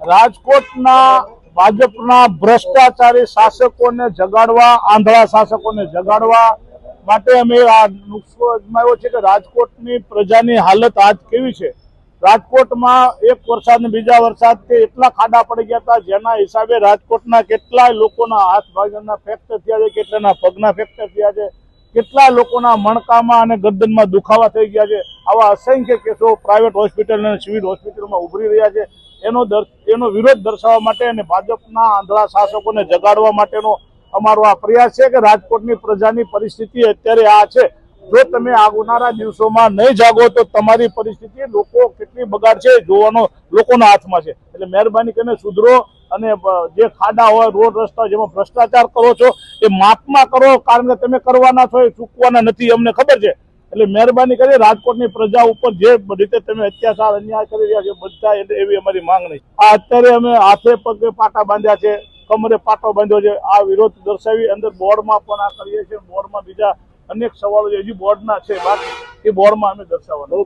રાજકોટના ભાજપના ભ્રષ્ટાચારી શાસકોને જગાડવા, આંધળા શાસકોને જગાડવા માટે અમે આ નુસ્ખો અજમાવ્યો છે કે રાજકોટની પ્રજાની હાલત આજ કેવી છે? રાજકોટમાં એક વરસાદ બીજા વરસાદથી એટલા ખાડા પડી ગયા હતા, જેના હિસાબે રાજકોટના કેટલાય લોકોના હાથ ભાગના ફ્રેક્ચર થયા છે, કેટલાના પગના ફ્રેક્ચર થયા છે કેટલા લોકોના મણકામાં અને ગરદનમાં દુખાવા થઈ ગયા છે. આવા અસંખ્ય કેસો પ્રાઇવેટ હોસ્પિટલ અને સિવિલ હોસ્પિટલમાં ઉભરી રહ્યા છે. એનો એનો વિરોધ દર્શાવવા માટે અને ભાજપના આંધળા શાસકોને જગાડવા માટેનો અમારો આ પ્રયાસ છે કે રાજકોટની પ્રજાની પરિસ્થિતિ અત્યારે આ છે. જો તમે આવનારા દિવસોમાં નહીં જાગો તો તમારી પરિસ્થિતિ, લોકો કેટલી બગાડ છે જોવાનો લોકોના હાથમાં છે. એટલે મહેરબાની કરીને સુધરો અને જે ખાડા હોય, રોડ રસ્તા જેમાં ભ્રષ્ટાચાર કરો છો, એ માપમાં કરો. કારણ કે તમે કરવાના છો એ ચૂકવાના નથી, અમને ખબર છે. એટલે મહેરબાની કરી રાજકોટની પ્રજા ઉપર જે રીતે તમે અત્યાચાર અન્યાય કરી રહ્યા છો, બધા એવી અમારી માંગણી આ અત્યારે અમે હાથે પગે પાટા બાંધ્યા છે, કમરે પાટો બાંધ્યો છે. આ વિરોધ દર્શાવી અંદર બોર્ડમાં પણ આ કરીએ છીએ. બોર્ડમાં બીજા અનેક સવાલો હજી બોર્ડના છે બાકી. એ બોર્ડમાં અમે દર્શાવવાના